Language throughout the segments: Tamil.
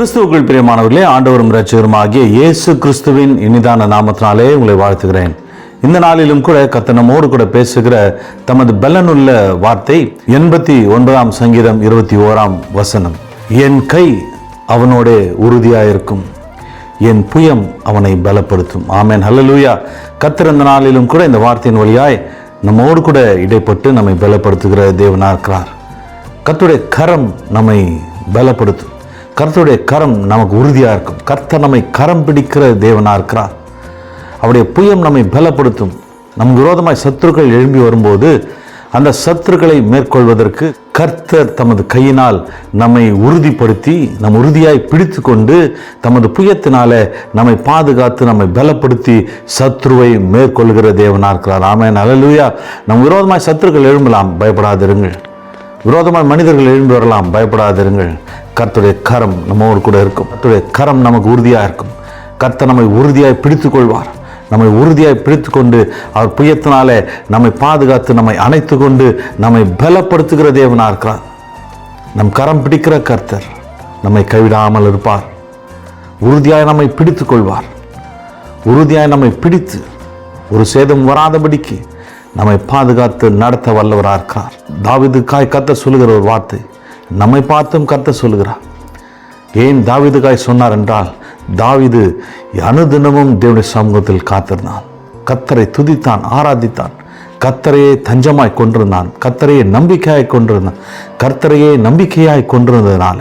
கிறிஸ்துவுக்குள் பிரியமானவர்களே ஆண்டவரும் ரட்சகரும் ஆகிய இயேசு கிறிஸ்துவின் இனிதான நாமத்தினாலே உங்களை வாழ்த்துகிறேன். இந்த நாளிலும் கூட கத்த நம்மோடு கூட பேசுகிற தமது பலனுள்ள வார்த்தை எண்பத்தி ஒன்பதாம் சங்கீதம் இருபத்தி ஓராம் வசனம். என் கை அவனோட உறுதியாயிருக்கும். என் புயம் அவனை பலப்படுத்தும். ஆமேன். ஹல்லேலூயா கத்திருந்த நாளிலும் கூட இந்த வார்த்தையின் வழியாய் நம்மோடு கூட இடைப்பட்டு நம்மை பலப்படுத்துகிற தேவனாக இருக்கிறார் கத்துடைய கரம் நம்மை பலப்படுத்தும். கர்த்தருடைய கரம் நமக்கு உறுதியாக இருக்கும். கர்த்தர் நம்மை கரம் பிடிக்கிற தேவனாக இருக்கிறார். அவருடைய புயம் நம்மை பலப்படுத்தும். நம் விரோதமாய் சத்துருக்கள் எழும்பி வரும்போது அந்த சத்துருக்களை மேற்கொள்வதற்கு கர்த்தர் தமது கையினால் நம்மை உறுதிப்படுத்தி நம் உறுதியாய் பிடித்து கொண்டு தமது புயத்தினால நம்மை பாதுகாத்து நம்மை பலப்படுத்தி சத்ருவை மேற்கொள்கிற தேவனாக இருக்கிறார். ஆமே அல்லேலூயா நம் விரோதமாய் சத்துருக்கள் எழும்பலாம். பயப்படாதிருங்கள். விரோதமாய் மனிதர்கள் எழும்பி வரலாம். பயப்படாதிருங்கள். கர்த்துடைய கரம் நம்மோடு கூட இருக்கும். கர்த்துடைய கரம் நமக்கு உறுதியாக இருக்கும். கர்த்தர் நம்மை உறுதியாக பிடித்து கொள்வார் நம்மை உறுதியாக பிடித்து கொண்டு அவர் புயத்தினாலே நம்மை பாதுகாத்து நம்மை அணைத்து கொண்டு நம்மை பலப்படுத்துகிற தேவனாக இருக்கிறார். நம் கரம் பிடிக்கிற கர்த்தர் நம்மை கைவிடாமல் இருப்பார். உறுதியாக நம்மை பிடித்து கொள்வார் உறுதியாக நம்மை பிடித்து ஒரு சேதம் வராதபடிக்கு நம்மை பாதுகாத்து நடத்த வல்லவராக இருக்கிறார் தாவிதுக்காய் கத்த சொல்லுகிற ஒரு வார்த்தை. நம்மை பார்த்தும் கத்த சொல்லுகிறார். ஏன் தாவிதுகாய் சொன்னார் என்றால் தாவிது அனுதினமும் தேவனுடைய சமூகத்தில் காத்திருந்தான். கத்தரை துதித்தான் ஆராதித்தான். கத்தரையே தஞ்சமாய் கொண்டிருந்தான். கத்தரையே நம்பிக்கையாய் கொண்டிருந்தான். கர்த்தரையே நம்பிக்கையாய் கொண்டிருந்ததுனால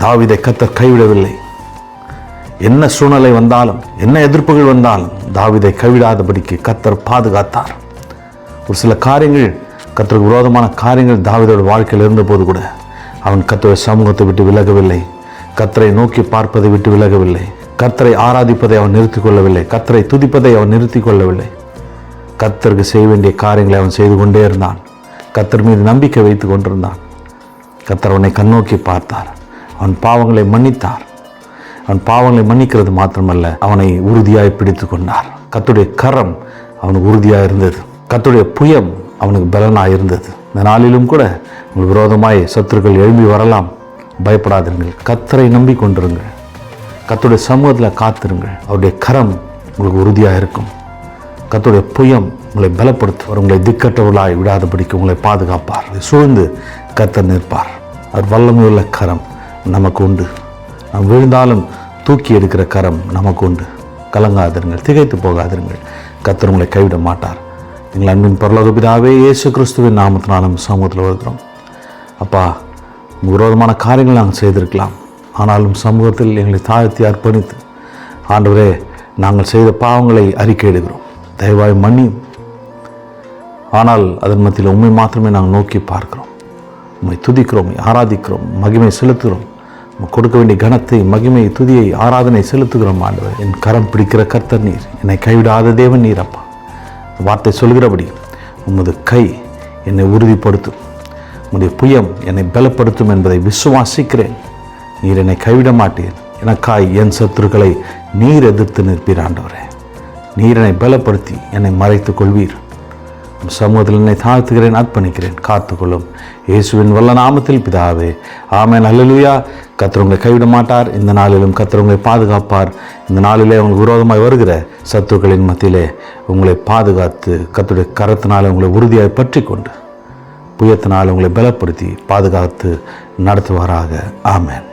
தாவிதை கத்தர் கைவிடவில்லை. என்ன சூழ்நிலை வந்தாலும் என்ன எதிர்ப்புகள் வந்தாலும் தாவிதை கைவிடாதபடிக்கு கத்தர் பாதுகாத்தார். ஒரு சில காரியங்கள் கத்தருக்கு விரோதமான காரியங்கள் தாவிதோட வாழ்க்கையில் இருந்தபோது கூட அவன் கத்தரை சமூகத்தை விட்டு விலகவில்லை. கத்தரை நோக்கி பார்ப்பதை விட்டு விலகவில்லை. கத்தரை ஆராதிப்பதை அவன் நிறுத்திக் கொள்ளவில்லை. கத்தரை துதிப்பதை அவன் நிறுத்திக் கொள்ளவில்லை. கத்தருக்கு செய்ய வேண்டிய காரியங்களை அவன் செய்து கொண்டே இருந்தான். கத்தர் மீது நம்பிக்கை வைத்து கொண்டிருந்தான். கத்தர் அவனை கண்ணோக்கி பார்த்தார். அவன் பாவங்களை மன்னித்தார். அவன் பாவங்களை மன்னிக்கிறது மாத்திரமல்ல அவனை உறுதியாய் பிடித்து கொண்டார். கத்துடைய கரம் அவனுக்கு உறுதியாக இருந்தது. கத்துடைய புயம் அவனுக்கு பலனாக இருந்தது. இந்த நாளிலும் கூட உங்கள் விரோதமாய் சத்துருக்கள் எழும்பி வரலாம். பயப்படாதிருங்கள். கத்தரை நம்பி கொண்டிருங்கள் கத்துடைய சமூகத்தில் காத்திருங்கள். அவருடைய கரம் உங்களுக்கு உறுதியாக இருக்கும். கத்துடைய புயம் உங்களை பலப்படுத்துவார் உங்களை திக்கற்றவர்களாய் விடாதபடிக்கு உங்களை பாதுகாப்பார். சூழ்ந்து கத்தர் நிற்பார். அவர் வல்லமையுள்ள கரம் நமக்கு உண்டு. நாம் விழுந்தாலும் தூக்கி எடுக்கிற கரம் நமக்கு உண்டு. கலங்காதிருங்கள். திகைத்து போகாதிருங்கள். கத்தர் உங்களை கைவிட மாட்டார். எங்கள் அன்பின் பரலோக பிதாவே இயேசு கிறிஸ்துவின் நாமத்தினாலும் சமூகத்தில் வருகிறோம் அப்பா விரோதமான காரியங்கள் நாங்கள் செய்திருக்கலாம். ஆனாலும் சமூகத்தில் எங்களை தாழ்த்தி அர்ப்பணித்து ஆண்டவரே நாங்கள் செய்த பாவங்களை அறிக்கையிடுகிறோம். தயவாய் மன்னி ஆனால் அதன் மத்தியில் உண்மை மாத்திரமே நாங்கள் நோக்கி பார்க்கிறோம். உண்மை துதிக்கிறோம் ஆராதிக்கிறோம் மகிமை செலுத்துகிறோம். கொடுக்க வேண்டிய கனத்தை மகிமை துதியை ஆராதனை செலுத்துகிறோம் ஆண்டவர். என் கரம் பிடிக்கிற கர்த்தர் நீர். என்னை கைவிடாத தேவன் நீர் அப்பா. வார்த்தை சொல்கிறபடி உமது கை என்னை உறுதிப்படுத்தும். உம்முடைய புயம் என்னை பலப்படுத்தும் என்பதை விசுவாசிக்கிறேன். நீர் என்னை கைவிட மாட்டீர் எனக்காய் என் சத்துருக்களை நீர் எதிர்த்து நிற்பீர் ஆண்டவரே. நீர் என்னை பலப்படுத்தி என்னை மறைத்துக் கொள்வீர். சமூகத்தில் என்னை தாழ்த்துகிறேன் அர்ப்பணிக்கிறேன். காத்துக்கொள்ளும் இயேசுவின் வல்ல நாமத்தில் பிதாவே. ஆமென். அல்லலுயா கத்தர் உங்களை கைவிட மாட்டார் இந்த நாளிலும் கத்தர் உங்களை பாதுகாப்பார். இந்த நாளிலே உங்களுக்கு விரோதமாக வருகிற சத்துக்களின் மத்தியிலே உங்களை பாதுகாத்து கத்துடைய கரத்தினால் உங்களை உறுதியாக பற்றி கொண்டு புயத்தினால் உங்களை பலப்படுத்தி பாதுகாத்து நடத்துவாராக. ஆமேன்.